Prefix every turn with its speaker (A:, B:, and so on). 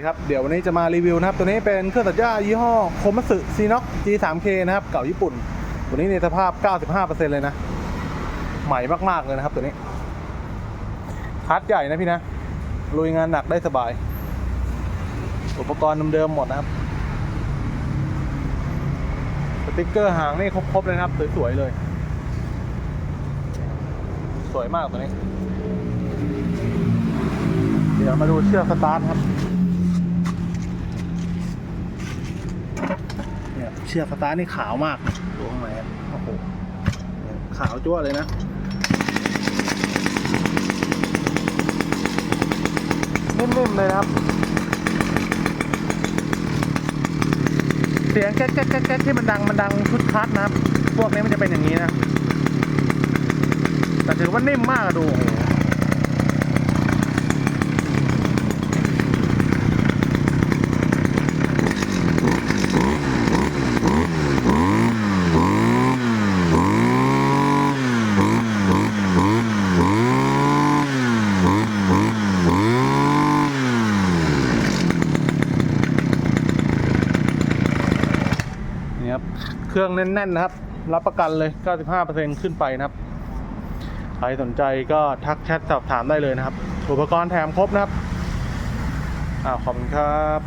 A: ดีครับเดี๋ยววันนี้จะมารีวิวนะครับ ตัวนี้เป็นเครื่องตัดหญ้ายี่ห้อโคมัสึซีน็อก G3K นะครับ เก่าญี่ปุ่น ตัวนี้ในสภาพ 95%เลยนะ ใหม่มากๆเลยนะครับตัวนี้คัดใหญ่นะพี่นะลุยงานหนักได้สบาย อุปกรณ์เดิมๆหมดนะครับ สติ๊กเกอร์หางนี่ครบๆเลยนะครับ สวยๆเลย สวยมากตัวนี้ เดี๋ยวมาดูเชือกสตาร์ทครับ เชียเชือกสตาร์ทนี่ขาวมากดูข้างในครับโอ้โหขาวจั่วเลยนะนิ่มๆเลยนะครับ เสียงแก๊กแก๊กแก๊กที่มันดังมันดังชุดคัดนะครับ พวกนี้มันจะเป็นอย่างนี้นะ แต่ถือว่านิ่มมากอะดู โอ้โหนี่ครับ เครื่องแน่นๆนะครับ รับประกันเลย 95%ขึ้นไปนะครับ ใครสนใจก็ทักแชทสอบถามได้เลยนะครับ อุปกรณ์แถมครบนะครับอ้าขอบคุณครับ